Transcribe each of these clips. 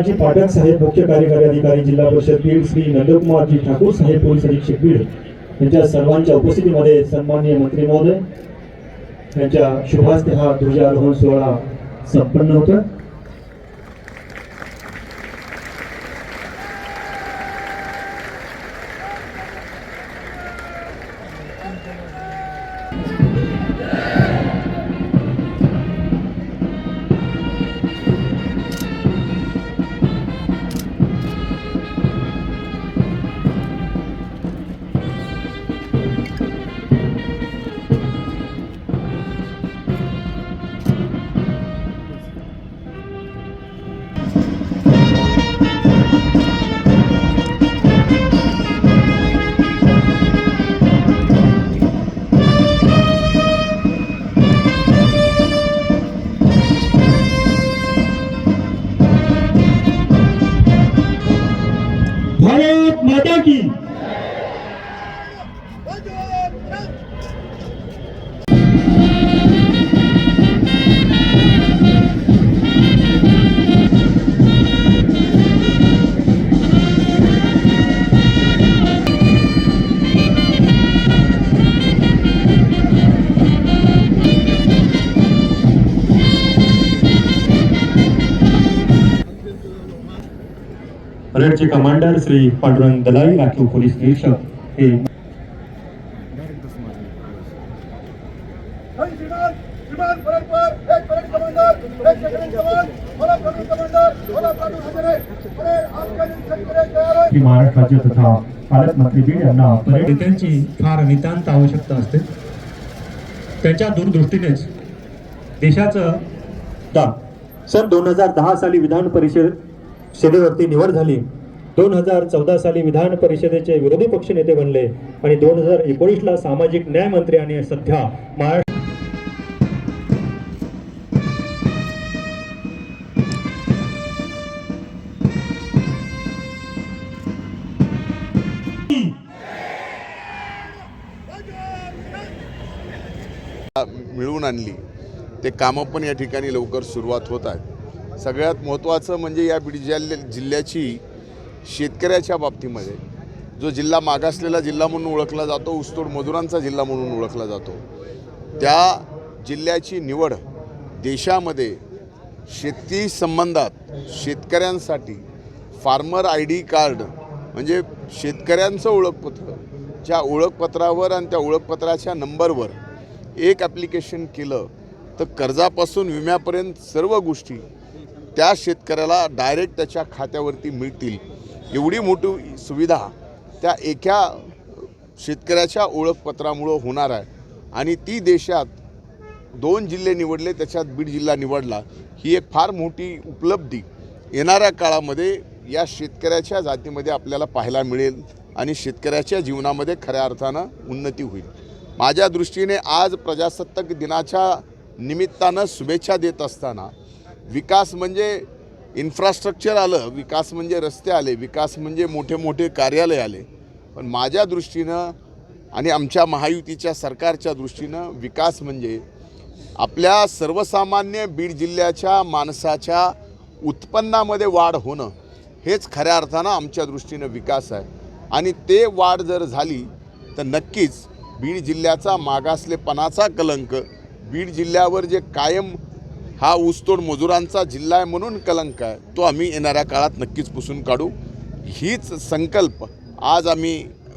जी पाठक साहेब मुख्य कार्यकारी अधिकारी जिल्हा परिषद बीड श्री नंदकुमारजी ठाकूर साहेब पोलीस अधीक्षक बीड यांच्या सर्वांच्या उपस्थितीमध्ये सन्माननीय मंत्री महोदय यांच्या शुभास्ते हा ध्वजारोहण सोहळा संपन्न होता aqui. माता की परेडचे कमांडर श्री पांडुरंग दलाई राखीव पोलीस निरीक्षक हे महाराष्ट्र राज्य तथा पालकमंत्री बीड यांना परेड नेत्यांची फार नितांत आवश्यकता असते. त्याच्या दूरदृष्टीनेच देशाचं दा. सन दोन हजार दहा साली विधान परिषद सेवेवरती निवड झाली. दोन हजार चौदा साली विधान परिषदेचे विरोधी पक्ष नेते बनले आणि दोन हजार एकोणीसला सामाजिक न्याय मंत्री आणि सध्या महाराष्ट्र मिळवून आणली. ते कामं पण या ठिकाणी लवकर सुरुवात होत आहेत. सगळ्यात महत्त्वाचं म्हणजे या बीड जिल्ह्या जिल्ह्याची शेतकऱ्याच्या बाबतीमध्ये जो जिल्हा मागासलेला जिल्हा म्हणून ओळखला जातो ऊसतोड मजुरांचा जिल्हा म्हणून ओळखला जातो त्या जिल्ह्याची निवड देशामध्ये शेती संबंधात शेतकऱ्यांसाठी फार्मर आय डी कार्ड म्हणजे शेतकऱ्यांचं ओळखपत्र ज्या ओळखपत्रावर आणि त्या ओळखपत्राच्या नंबरवर एक ॲप्लिकेशन केलं तर कर्जापासून विम्यापर्यंत सर्व गोष्टी त्या शेतकऱ्याला डायरेक्ट त्याच्या खात्यावरती मिळतील. एवढी मोठी सुविधा त्या एका शेतकऱ्याच्या ओळखपत्रामुळं होणार आहे. आणि ती देशात दोन जिल्हे निवडले त्याच्यात बीड जिल्हा निवडला. ही एक फार मोठी उपलब्धी येणाऱ्या काळामध्ये या शेतकऱ्याच्या जातीमध्ये आपल्याला पाहायला मिळेल आणि शेतकऱ्याच्या जीवनामध्ये खऱ्या अर्थानं उन्नती होईल. माझ्या दृष्टीने आज प्रजासत्ताक दिनाच्या निमित्तानं शुभेच्छा देत असताना विकास म्हणजे इन्फ्रास्ट्रक्चर आलं विकास म्हणजे रस्ते आले विकास म्हणजे मोठे मोठे कार्यालय आले. पण माझ्या दृष्टीनं आणि आमच्या महायुतीच्या सरकारच्या दृष्टीनं विकास म्हणजे आपल्या सर्वसामान्य बीड जिल्ह्याच्या माणसाच्या उत्पन्नामध्ये वाढ होणं. हेच खऱ्या अर्थानं आमच्या दृष्टीनं विकास आहे. आणि ते वाढ जर झाली तर नक्कीच बीड जिल्ह्याचा मागासलेपणाचा कलंक बीड जिल्ह्यावर जे कायम हा ऊसतोड मजुरांचा जिल्हा आहे म्हणून कलंक आहे. तो आम्ही येणाऱ्या काळात नक्कीच पुसून काढू. हीच संकल्प आज आम्ही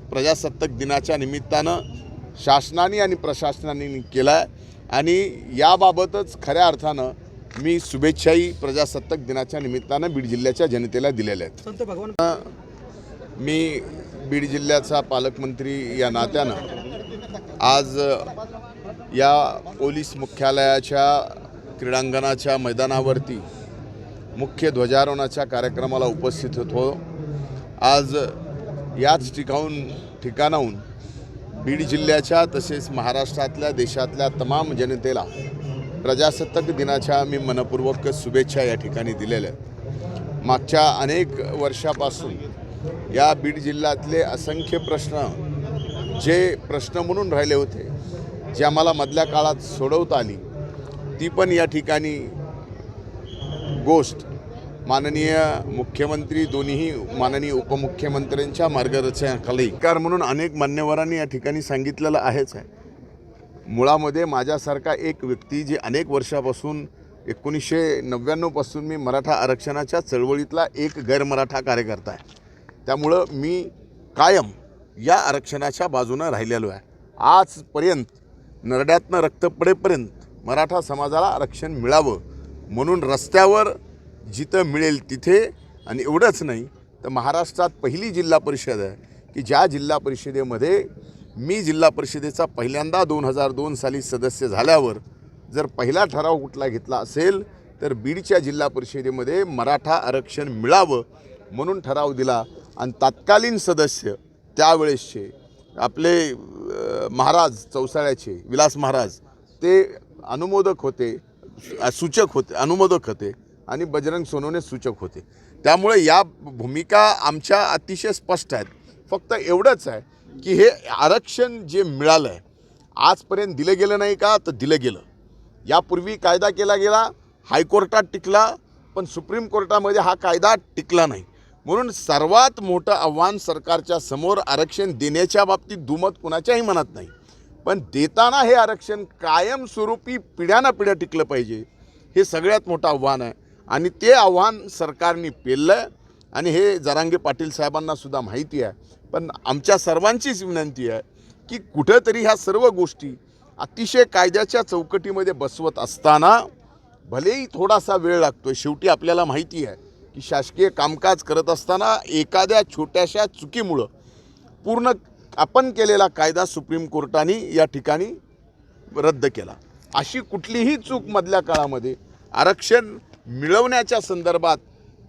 प्रजासत्ताक दिनाच्या निमित्तानं शासनाने आणि प्रशासनाने केला आहे आणि याबाबतच खऱ्या अर्थानं मी शुभेच्छाही प्रजासत्ताक दिनाच्या निमित्तानं बीड जिल्ह्याच्या जनतेला दिलेल्या आहेत. मी बीड जिल्ह्याचा पालकमंत्री या नात्यानं आज या पोलीस मुख्यालयाच्या क्रीडांगणाच्या मैदानावरती मुख्य ध्वजारोहणाच्या कार्यक्रमाला उपस्थित होतो. आज याच ठिकाऊन ठिकाणाहून बीड जिल्ह्याच्या तसेच महाराष्ट्रातल्या देशातल्या तमाम जनतेला प्रजासत्ताक दिनाच्या मी मनपूर्वक शुभेच्छा या ठिकाणी दिलेल्या आहेत. मागच्या अनेक वर्षापासून या बीड जिल्ह्यातले असंख्य प्रश्न जे प्रश्न म्हणून राहिले होते जे आम्हाला मधल्या काळात सोडवता आली ती पण या ठिकाणी गोष्ट. माननीय मुख्यमंत्री दोन्हीही माननीय उपमुख्यमंत्र्यांच्या मार्गदर्शनाखाली. कार म्हणून अनेक मान्यवरांनी या ठिकाणी सांगितलेलं आहेच आहे. मुळामध्ये माझ्यासारखा एक व्यक्ती जे अनेक वर्षापासून एकोणीसशे नव्याण्णवपासून मी मराठा आरक्षणाच्या चळवळीतला एक गैरमराठा कार्यकर्ता आहे. त्यामुळं मी कायम या आरक्षणाच्या बाजूनं राहिलेलो आहे. आजपर्यंत नरड्यातनं रक्त पडेपर्यंत मराठा समाजाला आरक्षण मिळावं म्हणून रस्त्यावर जिथं मिळेल तिथे आणि एवढंच नाही तर महाराष्ट्रात पहिली जिल्हा परिषद आहे की ज्या जिल्हा परिषदेमध्ये मी जिल्हा परिषदेचा पहिल्यांदा दोन हजार दोन साली सदस्य झाल्यावर जर पहिला ठराव कुठला घेतला असेल तर बीडच्या जिल्हा परिषदेमध्ये मराठा आरक्षण मिळावं म्हणून ठराव दिला. आणि तत्कालीन सदस्य त्यावेळेसचे आपले महाराज चौसाळ्याचे विलास महाराज ते अनुमोदक होते सूचक होते अनुमोदक होते आणि बजरंग सोनवणे सूचक होते. त्यामुळे या भूमिका आमच्या अतिशय स्पष्ट आहेत. फक्त एवढंच आहे की हे आरक्षण जे मिळालं आहे आजपर्यंत दिलं गेलं नाही का? तर दिलं गेलं. यापूर्वी कायदा केला गेला हायकोर्टात टिकला पण सुप्रीम कोर्टामध्ये हा कायदा टिकला नाही. म्हणून सर्वात मोठं आव्हान सरकारच्या समोर आरक्षण देण्याच्या बाबतीत दुमत कुणाच्याही मनात नाही. पण देताना हे आरक्षण कायमस्वरूपी पिढ्यानं पिढ्या टिकलं पाहिजे हे सगळ्यात मोठं आव्हान आहे. आणि ते आव्हान सरकारने पेललं आहे आणि हे जरांगे पाटील साहेबांनासुद्धा माहिती आहे. पण आमच्या सर्वांचीच विनंती आहे की कुठंतरी ह्या सर्व गोष्टी अतिशय कायद्याच्या चौकटीमध्ये बसवत असताना भलेही थोडासा वेळ लागतो शेवटी आपल्याला माहिती आहे की शासकीय कामकाज करत असताना एखाद्या छोट्याशा चुकीमुळं पूर्ण आपण केलेला कायदा सुप्रीम कोर्टाने या ठिकाणी रद्द केला. अशी कुठलीही चूक मधल्या काळामध्ये आरक्षण मिळवण्याच्या संदर्भात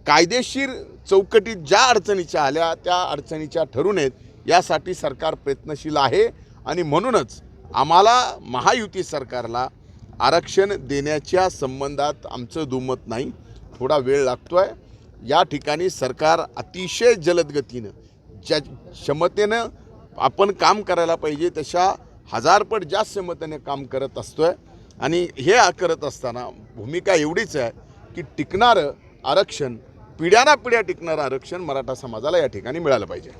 कायदेशीर चौकटीत ज्या अडचणीच्या आल्या त्या अडचणीच्या ठरू नयेत यासाठी सरकार प्रयत्नशील आहे आणि म्हणूनच आम्हाला महायुती सरकारला आरक्षण देण्याच्या संबंधात आमचं दुमत नाही थोडा वेळ लागतो आहे या ठिकाणी सरकार अतिशय जलद गतीनं ज्या क्षमतेनं आपण काम करायला पाहिजे तशा हजारपट जास्त क्षमतेने काम करत असतो आहे आणि हे करत असताना भूमिका एवढीच आहे की टिकणारं आरक्षण पिढ्याना पिढ्या टिकणारं आरक्षण मराठा समाजाला या ठिकाणी मिळालं पाहिजे.